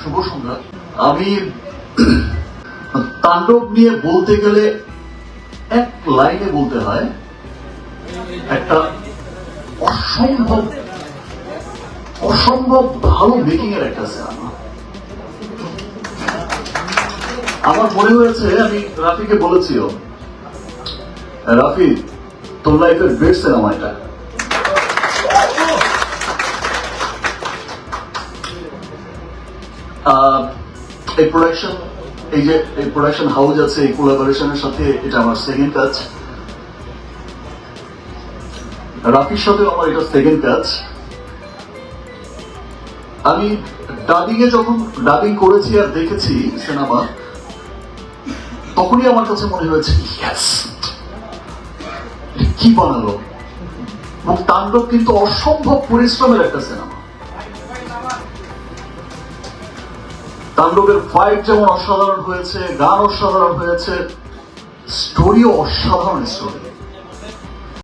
শুভ সন্ধ্যা। আমি তাণ্ডব নিয়ে বলতে গেলে এক লাইনে বলতে হয়, একটা অসম্ভব অসম্ভব ভালো মেকিং এর একটা সিনেমা আমার মনে হয়েছে, আমি রাফিকে বলেছিও, রাফি, তোর লাইফের বেস্ট সিনেমা এটা। এই প্রোডাকশন এই যে এই প্রোডাকশন হাউস আছে, এই কোলাবোরেশনের সাথে এটা আমার সেকেন্ড কাজ রাফির সাথেও আমার এটা সেকেন্ড কাজ আমি ডাবিং এ যখন ডাবিং করেছি আর দেখেছি সিনেমা, তখনই আমার কাছে মনে হয়েছে, "Yes! কি বানালো? এবং তাণ্ডব কিন্তু অসম্ভব পরিশ্রমের একটা সিনেমা তাণ্ডবের ফাইট যেমন অসাধারণ হয়েছে গান অসাধারণ হয়েছে স্টোরিও অসাধারণ স্টোরি